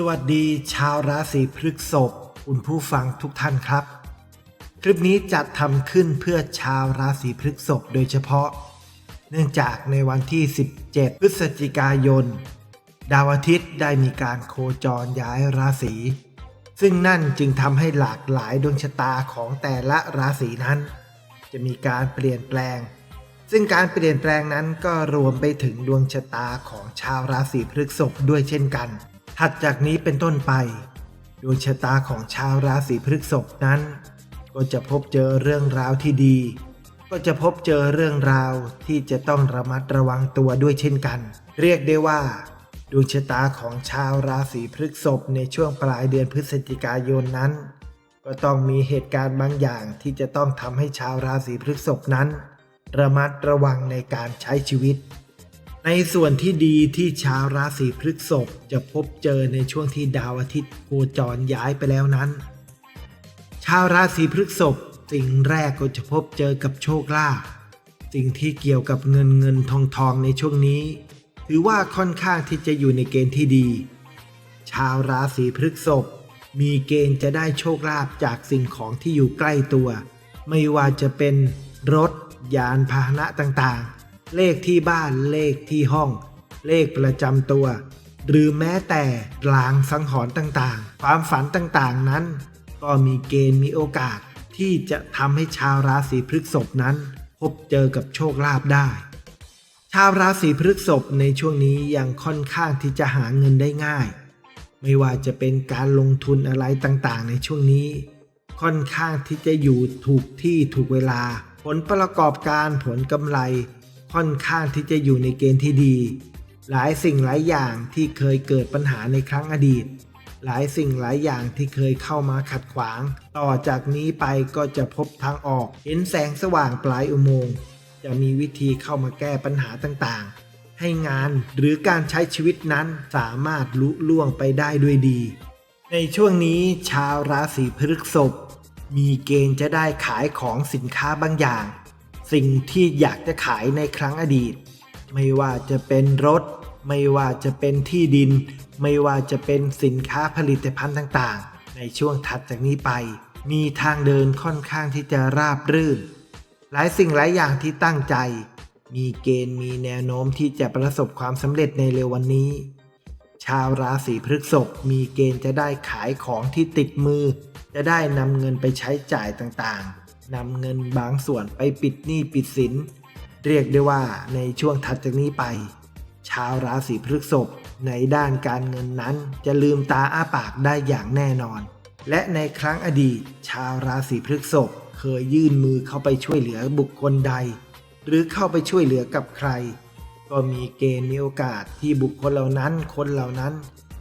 สวัสดีชาวราศีพฤษภคุณผู้ฟังทุกท่านครับ คลิปนี้จัดทำขึ้นเพื่อชาวราศีพฤษภโดยเฉพาะ เนื่องจากในวันที่ 17 พฤศจิกายน ดาวอาทิตย์ได้มีการโคจรย้ายราศี ซึ่งนั่นจึงทำให้หลากหลายดวงชะตาของแต่ละราศีนั้น จะมีการเปลี่ยนแปลง ซึ่งการเปลี่ยนแปลงนั้นก็รวมไปถึงดวงชะตาของชาวราศีพฤษภด้วยเช่นกัน ถัดจากนี้เป็นต้นไป ดวงชะตาของชาวราศีพฤษภนั้น ก็จะพบเจอเรื่องราวที่ดี ก็จะพบเจอเรื่องราวที่จะต้องระมัดระวังตัวด้วยเช่นกัน เรียกได้ว่า ดวงชะตาของชาวราศีพฤษภในช่วงปลายเดือนพฤศจิกายนนั้น ก็ต้องมีเหตุการณ์บางอย่างที่จะต้องทำให้ชาวราศีพฤษภนั้น ระมัดระวังในการใช้ชีวิต ในส่วนที่ดีที่ชาวราศีพฤษภจะพบเจอในช่วงที่ดาวอาทิตย์โคจรย้ายไปแล้วนั้น ชาวราศีพฤษภสิ่งแรกก็จะพบเจอกับโชคลาภสิ่งที่เกี่ยวกับเงินเงินทองทองในช่วงนี้ ถือว่าค่อนข้างที่จะอยู่ในเกณฑ์ที่ดี ชาวราศีพฤษภมีเกณฑ์จะได้โชคลาภจากสิ่งของที่อยู่ใกล้ตัว ไม่ว่าจะเป็นรถยานพาหนะต่างๆ เลขที่บ้านเลขที่ห้อง เลขประจำตัว หรือแม้แต่ลางสังหรณ์ต่างๆ ความฝันต่างๆนั้น ก็มีเกณฑ์มีโอกาสที่จะทำให้ชาวราศีพฤษภนั้น พบเจอกับโชคลาภได้ ชาวราศีพฤษภในช่วงนี้ยังค่อนข้างที่จะหาเงินได้ง่าย ไม่ว่าจะเป็นการลงทุนอะไรต่างๆ ในช่วงนี้ ค่อนข้างที่จะอยู่ถูกที่ถูกเวลา ผลประกอบการผลกำไร ค่อนข้างที่จะอยู่ในเกณฑ์ที่ดี หลายสิ่งหลายอย่างที่เคยเกิดปัญหาในครั้งอดีต หลายสิ่งหลายอย่างที่เคยเข้ามาขัดขวาง ต่อจากนี้ไปก็จะพบทางออก เห็นแสงสว่างปลายอุโมงค์จะมีวิธีเข้ามาแก้ปัญหาต่างๆ ให้งานหรือการใช้ชีวิตนั้นสามารถลุล่วงไปได้ด้วยดี ในช่วงนี้ชาวราศีพฤษภมีเกณฑ์จะได้ขายของสินค้าบางอย่าง สิ่งที่อยากจะขายในครั้งอดีต ไม่ว่าจะเป็นรถ ไม่ว่าจะเป็นที่ดิน ไม่ว่าจะเป็นสินค้าผลิตภัณฑ์ต่างๆ ในช่วงถัดจากนี้ไป มีทางเดินค่อนข้างที่จะราบรื่น หลายสิ่งหลายอย่างที่ตั้งใจ มีเกณฑ์มีแนวโน้มที่จะประสบความสำเร็จในเร็ววันนี้ ชาวราศีพฤษภมีเกณฑ์จะได้ขายของที่ติดมือ จะได้นำเงินไปใช้จ่ายต่างๆ นำเงินบางส่วนไปปิดหนี้ปิดสิน เรียกได้ว่าในช่วงถัดจากนี้ไป ชาวราศีพฤษภในด้านการเงินนั้นจะลืมตาอ้าปากได้อย่างแน่นอน และในครั้งอดีต ชาวราศีพฤษภเคยยื่นมือเข้าไปช่วยเหลือบุคคลใด หรือเข้าไปช่วยเหลือกับใคร ก็มีเกณฑ์มีโอกาสที่บุคคลเหล่านั้นคนเหล่านั้น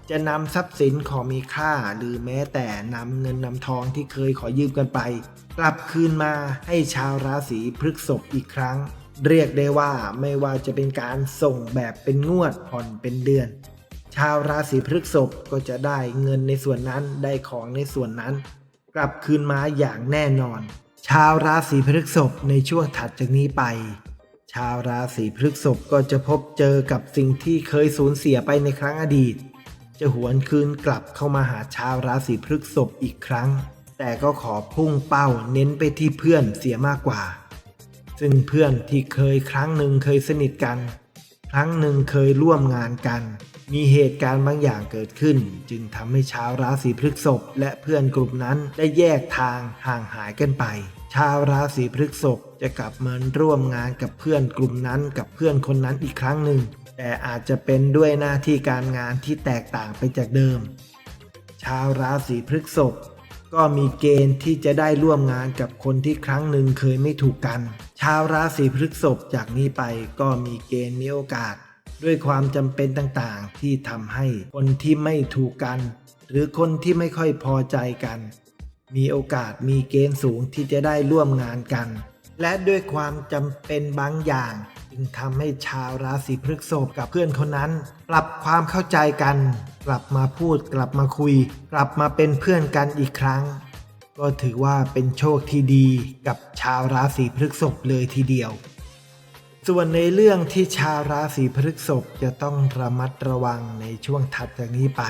จะนำทรัพย์สินของมีค่า หรือแม้แต่นำเงินนำทองที่เคยขอยืมกันไป กลับคืนมาให้ชาวราศีพฤษภอีกครั้ง เรียกได้ว่าไม่ว่าจะเป็นการส่งแบบเป็นงวดผ่อนเป็นเดือน ชาวราศีพฤษภก็จะได้เงินในส่วนนั้นได้ของในส่วนนั้น กลับคืนมาอย่างแน่นอน ชาวราศีพฤษภในช่วงถัดจากนี้ไปชาวราศีพฤษภก็จะพบเจอกับสิ่งที่เคยสูญเสียไปในครั้งอดีต จะหวนคืนกลับเข้ามาหาชาวราศีพฤษภอีกครั้ง แต่ก็ขอพุ่งเป้าเน้นไปที่เพื่อนเสียมากกว่า ซึ่งเพื่อนที่เคยครั้งหนึ่งเคยสนิทกัน ครั้งหนึ่งเคยร่วมงานกัน มีเหตุการณ์บางอย่างเกิดขึ้น จึงทำให้ชาวราศีพฤษภและเพื่อนกลุ่มนั้นได้แยกทางห่างหายกันไป ชาวราศีพฤษภจะกลับมาร่วมงานกับเพื่อนกลุ่มนั้นกับเพื่อนคนนั้นอีกครั้งหนึ่ง แต่อาจจะเป็นด้วยหน้าที่การงานที่แตกต่างไปจากเดิม ชาวราศีพฤษภก็มีเกณฑ์ที่จะได้ร่วมงานกับคนที่ครั้งหนึ่งเคยไม่ถูกกัน ชาวราศีพฤษภจากนี้ไปก็มีเกณฑ์มีโอกาส ด้วยความจำเป็นต่างๆ ที่ทำให้คนที่ไม่ถูกกัน หรือคนที่ไม่ค่อยพอใจกัน มีโอกาสมีเกณฑ์สูงที่จะได้ร่วมงานกัน และด้วยความจำเป็นบางอย่าง จึงทำให้ชาวราศีพฤษภกับเพื่อนคนนั้น ปรับความเข้าใจกัน กลับมาพูดกลับมาคุย กลับมาเป็นเพื่อนกันอีกครั้ง ก็ถือว่าเป็นโชคที่ดีกับชาวราศีพฤษภเลยทีเดียว ส่วนในเรื่องที่ชาวราศีพฤษภจะต้องระมัดระวังในช่วงถัดจากนี้ไป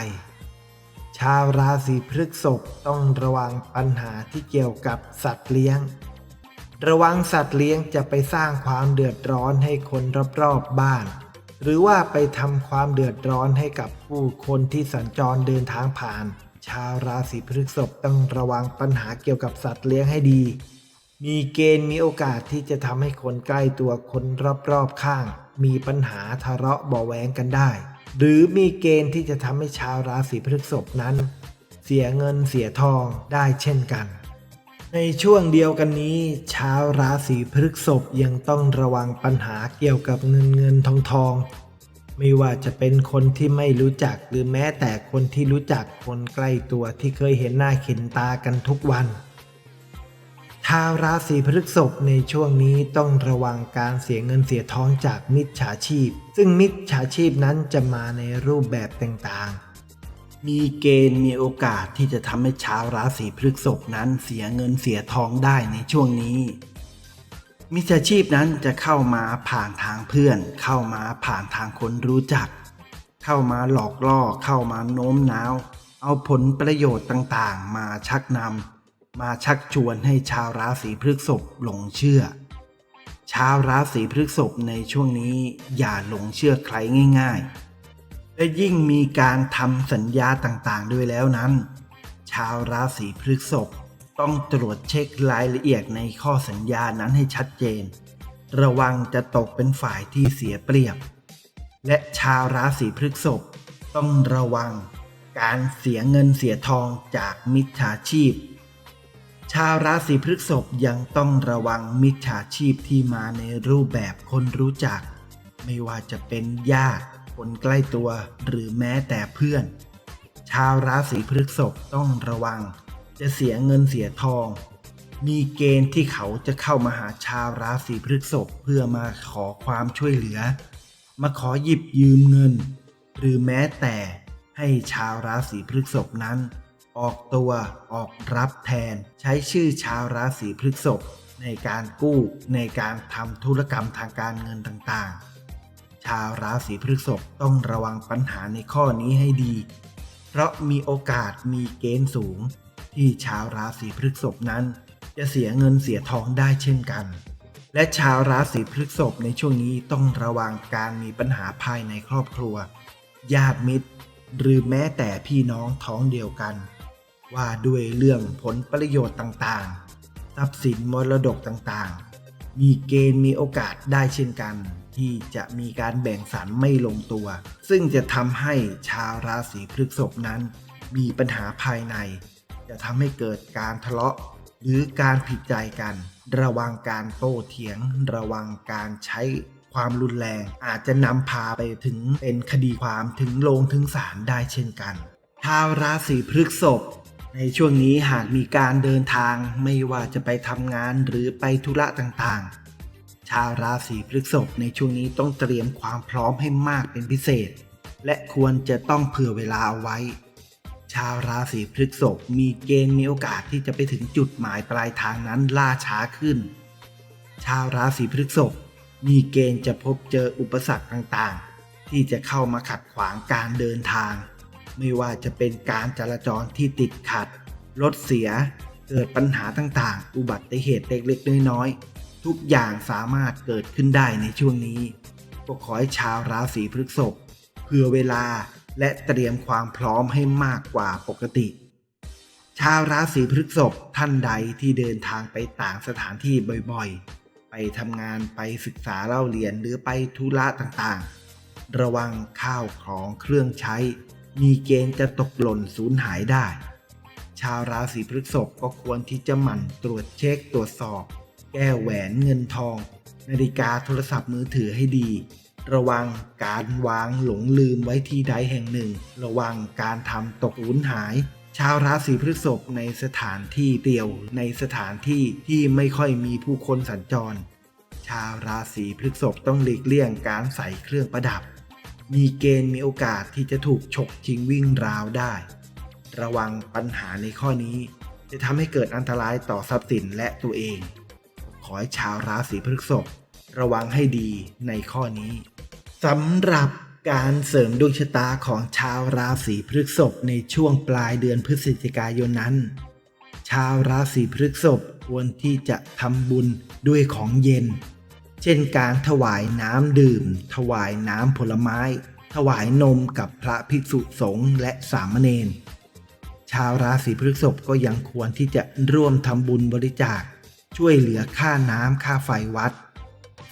ชาวราศีพฤษภต้องระวังปัญหาที่เกี่ยวกับสัตว์เลี้ยง ระวังสัตว์เลี้ยงจะไปสร้างความเดือดร้อนให้คนรอบๆบ้าน หรือว่าไปทำความเดือดร้อนให้กับผู้คนที่สัญจรเดินทางผ่าน ชาวราศีพฤษภต้องระวังปัญหาเกี่ยวกับสัตว์เลี้ยงให้ดี มีเกณฑ์มีโอกาสที่จะทำให้คนใกล้ตัวคนรอบๆข้าง มีปัญหาทะเลาะเบาแวงกันได้ หรือมีเกณฑ์ที่จะทำให้ชาวราศีพฤษภนั้น เสียเงินเสียทองได้เช่นกัน ในช่วงเดียวกันนี้ชาวราศีพฤษภยังต้องระวังปัญหาเกี่ยวกับเงินเงินทองทอง ไม่ว่าจะเป็นคนที่ไม่รู้จักหรือแม้แต่คนที่รู้จักคนใกล้ตัวที่เคยเห็นหน้าเห็นตากันทุกวันชาวราศีพฤษภในช่วงนี้ต้องระวังการเสียเงินเสียทองจากมิจฉาชีพ ซึ่งมิจฉาชีพนั้นจะมาในรูปแบบต่างๆ มีเกณฑ์มีโอกาสที่จะทำให้ชาวราศีพฤษภนั้นเสียเงินเสียทองได้ในช่วงนี้ มิจฉาชีพนั้นจะเข้ามาผ่านทางเพื่อน เข้ามาผ่านทางคนรู้จัก เข้ามาหลอกล่อเข้ามาโน้มน้าว เอาผลประโยชน์ต่างๆ มาชักนำมาชักชวนให้ชาวราศีพฤษภหลงเชื่อ ชาวราศีพฤษภในช่วงนี้อย่าหลงเชื่อใครง่าย ๆ และยิ่งมีการทำสัญญาต่างๆ ด้วยแล้วนั้น ชาวราศีพฤษภต้องตรวจเช็ครายละเอียดในข้อสัญญานั้นให้ชัดเจน ระวังจะตกเป็นฝ่ายที่เสียเปรียบ และชาวราศีพฤษภต้องระวังการเสียเงินเสียทองจากมิจฉาชีพ ชาวราศีพฤษภยังต้องระวังมิจฉาชีพที่มาในรูปแบบคนรู้จัก ไม่ว่าจะเป็นญาติ คนใกล้ตัวหรือแม้แต่เพื่อน ชาวราศีพฤษภต้องระวัง จะเสียเงินเสียทอง มีเกณฑ์ที่เขาจะเข้ามาหาชาวราศีพฤษภเพื่อมาขอความช่วยเหลือ มาขอหยิบยืมเงิน หรือแม้แต่ให้ชาวราศีพฤษภนั้น ออกตัวออกรับแทน ใช้ชื่อชาวราศีพฤษภในการกู้ในการทำธุรกรรมทางการเงินต่างๆ ชาวราศีพฤษภต้องระวังปัญหาในข้อนี้ให้ดี เพราะมีโอกาสมีเกณฑ์สูง ที่ชาวราศีพฤษภนั้น จะเสียเงินเสียทองได้เช่นกัน และชาวราศีพฤษภในช่วงนี้ต้องระวังการมีปัญหาภายในครอบครัว ญาติมิตร หรือแม้แต่พี่น้องท้องเดียวกัน ว่าด้วยเรื่องผลประโยชน์ต่างๆทรัพย์สินมรดกต่างๆ มีเกณฑ์มีโอกาสได้เช่นกัน ที่จะมีการแบ่งสรรไม่ลงตัว ซึ่งจะทำให้ชาวราศีพฤษภนั้น มีปัญหาภายใน จะทำให้เกิดการทะเลาะ หรือการผิดใจกัน ระวังการโต้เถียง ระวังการใช้ความรุนแรงอาจจะนำพาไปถึงเป็นคดีความถึงโรงถึงศาลได้เช่นกันชาวราศีพฤษภ ในช่วงนี้หากมีการเดินทางไม่ว่าจะไปทำงานหรือไปธุระต่างๆ ชาวราศีพฤษภในช่วงนี้ต้องเตรียมความพร้อมให้มากเป็นพิเศษ และควรจะต้องเผื่อเวลาเอาไว้ ชาวราศีพฤษภมีเกณฑ์มีโอกาสที่จะไปถึงจุดหมายปลายทางนั้นล่าช้าขึ้น ชาวราศีพฤษภมีเกณฑ์จะพบเจออุปสรรคต่างๆ ที่จะเข้ามาขัดขวางการเดินทาง ไม่ว่าจะเป็นการจราจรที่ติดขัด รถเสีย เกิดปัญหาต่างๆ อุบัติเหตุเล็กๆ น้อยๆ ทุกอย่างสามารถเกิดขึ้นได้ในช่วงนี้ ก็ขอให้ชาวราศีพฤษภเผื่อเวลาและเตรียมความพร้อมให้มากกว่าปกติ ชาวราศีพฤษภท่านใดที่เดินทางไปต่างสถานที่บ่อยๆ ไปทำงานไปศึกษาเล่าเรียนหรือไปธุระต่างๆ ระวังข้าวของเครื่องใช้ มีเกณฑ์จะตกหล่นสูญหายได้ ชาวราศีพฤษภก็ควรที่จะหมั่นตรวจเช็คตรวจสอบ แก้วแหวนเงินทอง นาฬิกาโทรศัพท์มือถือให้ดี ระวังการวางหลงลืมไว้ที่ใดแห่งหนึ่ง ระวังการทำตกสูญหาย ชาวราศีพฤษภในสถานที่เปลี่ยวในสถานที่ที่ไม่ค่อยมีผู้คนสัญจร ชาวราศีพฤษภต้องหลีกเลี่ยงการใส่เครื่องประดับ มีเกณฑ์มีโอกาสที่จะถูกฉกชิงวิ่งราวได้ ระวังปัญหาในข้อนี้ จะทำให้เกิดอันตรายต่อทรัพย์สินและตัวเอง ขอให้ชาวราศีพฤษภระวังให้ดีในข้อนี้สำหรับการเสริมดวงชะตาของชาวราศีพฤษภในช่วงปลายเดือนพฤศจิกายนนั้น ชาวราศีพฤษภควรที่จะทำบุญด้วยของเย็น เช่นการถวายน้ำดื่ม ถวายน้ำผลไม้ ถวายนมกับพระภิกษุสงฆ์และสามเณรชาวราศีพฤษภก็ยังควรที่จะร่วมทำบุญบริจาค ช่วยเหลือค่าน้ำค่าไฟวัด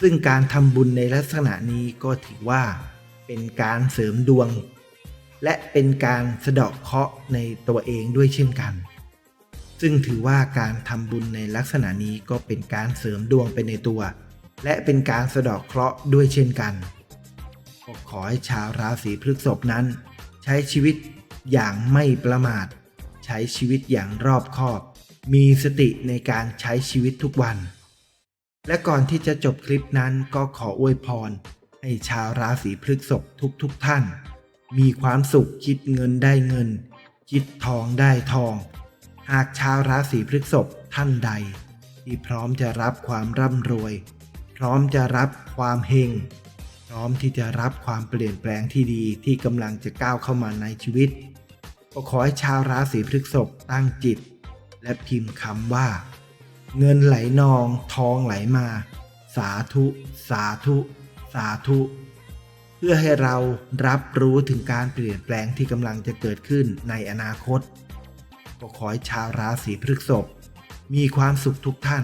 ซึ่งการทำบุญในลักษณะนี้ก็ถือว่า เป็นการเสริมดวง และเป็นการสะเดาะเคราะห์ในตัวเองด้วยเช่นกัน ซึ่งถือว่าการทำบุญในลักษณะนี้ก็เป็นการเสริมดวงไปในตัว และเป็นการสะดาะเคราะห์ด้วยเช่นกันก็ขอให้ชาวราศีพฤษภนั้น ใช้ชีวิตอย่างไม่ประมาท ใช้ชีวิตอย่างรอบคอบ มีสติในการใช้ชีวิตทุกวัน และก่อนที่จะจบคลิปนั้นก็ขออวยพร ให้ชาวราศีพฤษภทุกๆทท่าน มีความสุขคิดเงินได้เงิน คิดทองได้ทอง หากชาวราศีพฤษภท่านใด ที่พร้อมจะรับความร่ำรวย ร้อมจะรับความเฮงพร้อมที่จะรับความเปลี่ยนแปลงที่ดีที่กำลังจะก้าวเข้ามาในชีวิต ก็ขอให้ชาวราศีพฤษภตั้งจิต และพิมพ์คำว่า เงินไหลนองทองไหลมา สาธุ สาธุ สาธุ เพื่อให้เรารับรู้ถึงการเปลี่ยนแปลงที่กำลังจะเกิดขึ้นในอนาคต ก็ขอให้ชาวราศีพฤษภมีความสุขทุกท่าน